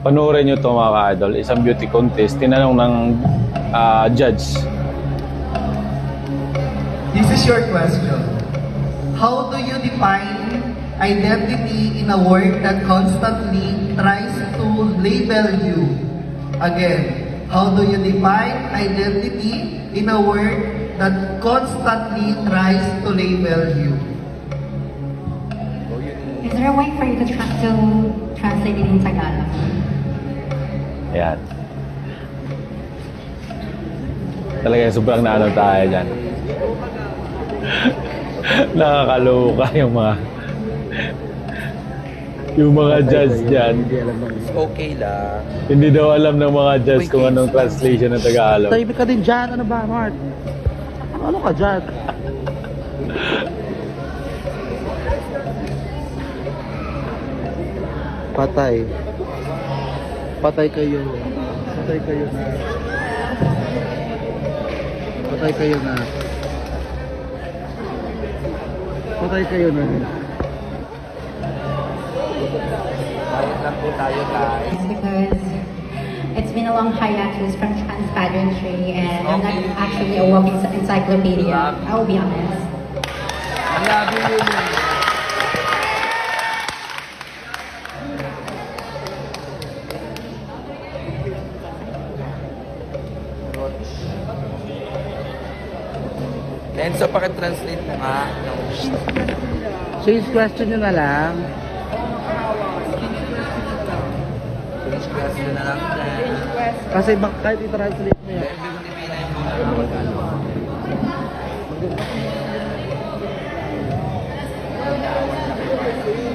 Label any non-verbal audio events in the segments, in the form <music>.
Panoorin nyo to mga ka-idol. Isang beauty contest. Tinanong ng ah, judge. This is your question. How do you define identity in a word that constantly tries to label you? Again, how do you define identity in a word that constantly tries to label you? Is there a way for you to, tra- to translate it in Tagalog? Ayan. Talaga sobrang naano tayo dyan. <laughs> Nakakaloka yung mga yung mga judge dyan. Okay lang. Hindi daw alam ng mga judge kung anong translation ng Tagalog. Tahimik ka din dyan. Ano ba, Mark? Ano ka dyan? <laughs> Patay. Patay kayo. Patay kayo na. Patay kayo na. Patay kayo na. Bayad lang po tayo guys. It's because it's been a long hiatus from trans pageantry and I'm not actually a walking encyclopedia. I will be honest. I love you, Yumi. Enzo, pakitranslate mo nga. Change question nyo na lang. Finish question na lang. Kasi bak kahit i-translate mo yan.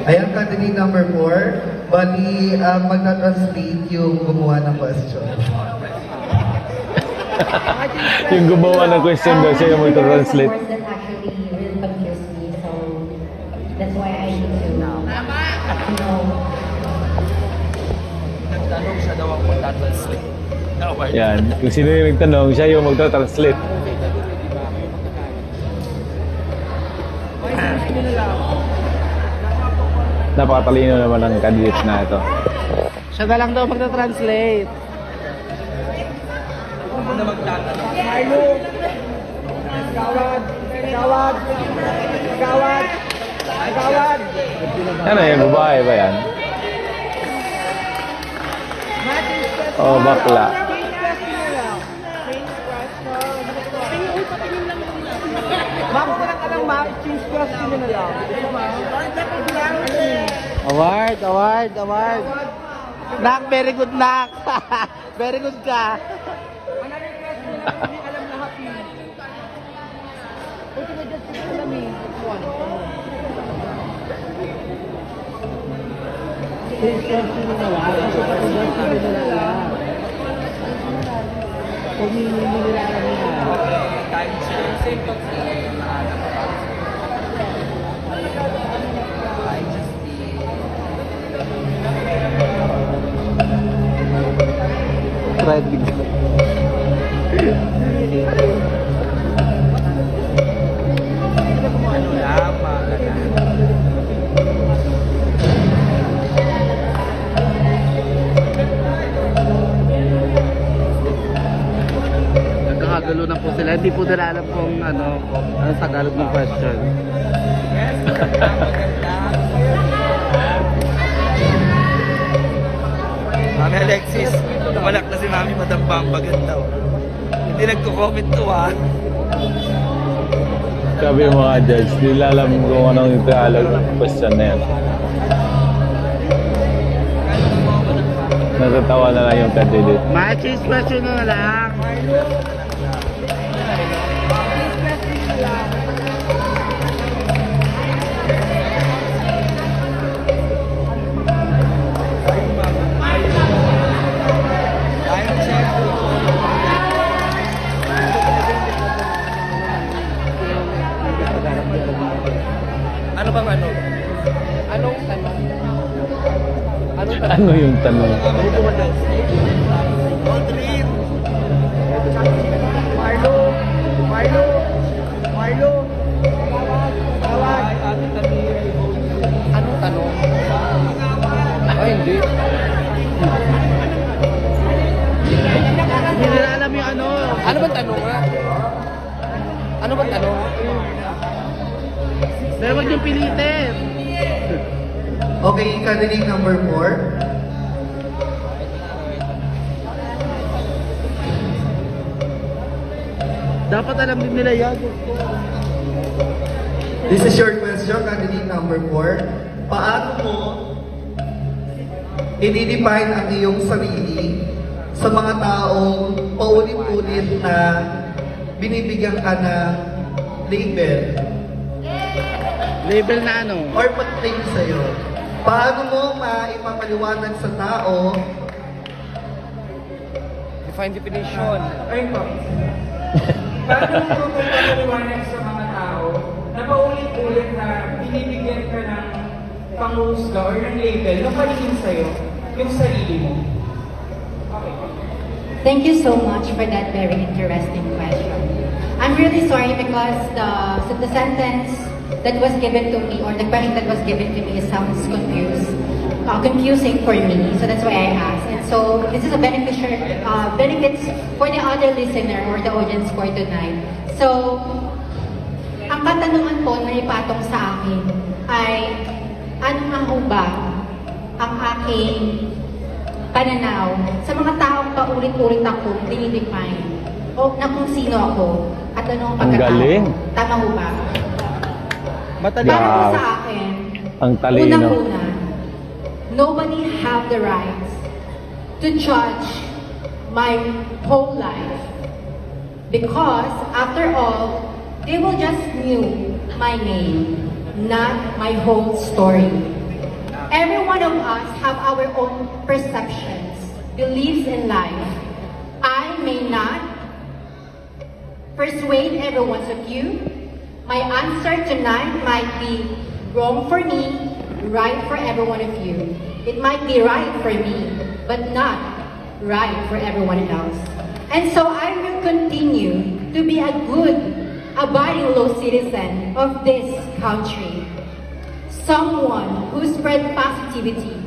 Ayan, candidate number 4. Bali, ang magna-translate yung gumawa ng question. <laughs> <laughs> Yung gumawa ng question daw, siya yung Um, mag-translate. words that actually really confuse me, so that's why I need to know. Nagtanong siya daw ang magta-translate. Award. Yan. Kung sino yung nagtanong, siya yung magta-translate. Napakatalino naman ng candidate na ito. Siya na lang daw magta-translate. Ako na magtatanong. Ano yun, babae ba yan? Oh, bakla. Award, award, award. Nak, very good nak. <laughs> very good ka. Time check. Same to say. Maaga pa ba? I just need... Trending. Ano po sila. Hindi po nila alam kung ano, ano Tagalog ng question. <laughs> Mami Alexis, tumalak na si Mami Madam Bambagan daw. Hindi nagko-comment to ah. Sabi yung mga judge, hindi alam kung anong yung Tagalog ng question na yan. Natatawa na lang yung candidate. Ma-change question na lang. ano yung tanong? Marlo! Marlo! Marlo! Anong tanong? Ay, hindi. Hindi nila yung ano. Ano bang tanong? Ano bang tanong? Pero yung pilitin. Okay, candidate number 4. Dapat alam din nila yan. This is your question, candidate number four. Paano mo i-define ang iyong sarili sa mga taong paulit-ulit na binibigyan ka ng label Label na ano? or pag-claim sa'yo? Paano mo maipapaliwanag sa tao Define definition. Po. <laughs> Paano mo po paliwanag sa mga tao na paulit-ulit na binibigyan ka ng panghusga or ng label na palingin sa'yo yung sarili mo? Okay. Thank you so much for that very interesting question. I'm really sorry because the, so the sentence that was given to me or the question that was given to me sounds confused, uh, confusing for me. So that's why I asked. And so this is a beneficial uh, benefits for the other listener or the audience for tonight. So ang katanungan po na ipatong sa akin ay ano nga ho ba ang aking pananaw sa mga taong paulit-ulit akong dinidefine o na kung sino ako at anong Ang pagkatao. galing. Tama ho ba? Matalino. Para po Wow. sa akin, Ang talino. unang-una, nobody have the right to judge my whole life. Because, after all, they will just knew my name, not my whole story. Every one of us have our own perceptions, beliefs in life. I may not persuade everyone's of you. My answer tonight might be wrong for me, right for every one of you. It might be right for me, but not right for everyone else. And so I will continue to be a good, abiding law citizen of this country. Someone who spread positivity.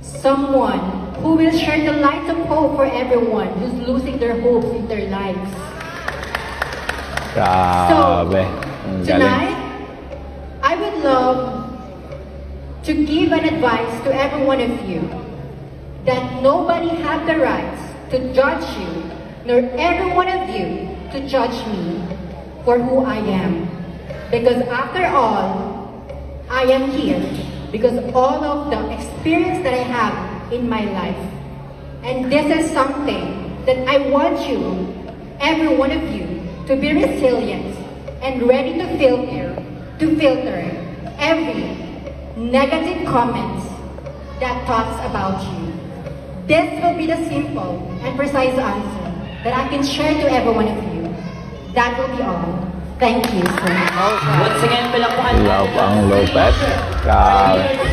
Someone who will share the light of hope for everyone who's losing their hopes in their lives. Ah, Grabe. Ang galing. Tonight, I would love to give an advice to every one of you that nobody have the rights to judge you, nor every one of you to judge me for who I am. Because after all, I am here because all of the experience that I have in my life. And this is something that I want you, every one of you, to be resilient and ready to filter, to filter every negative comments that talks about you. This will be the simple and precise answer that I can share to every one of you. That will be all. Thank you so much. Once again, palakpakan Love ang Lopez. Grabe.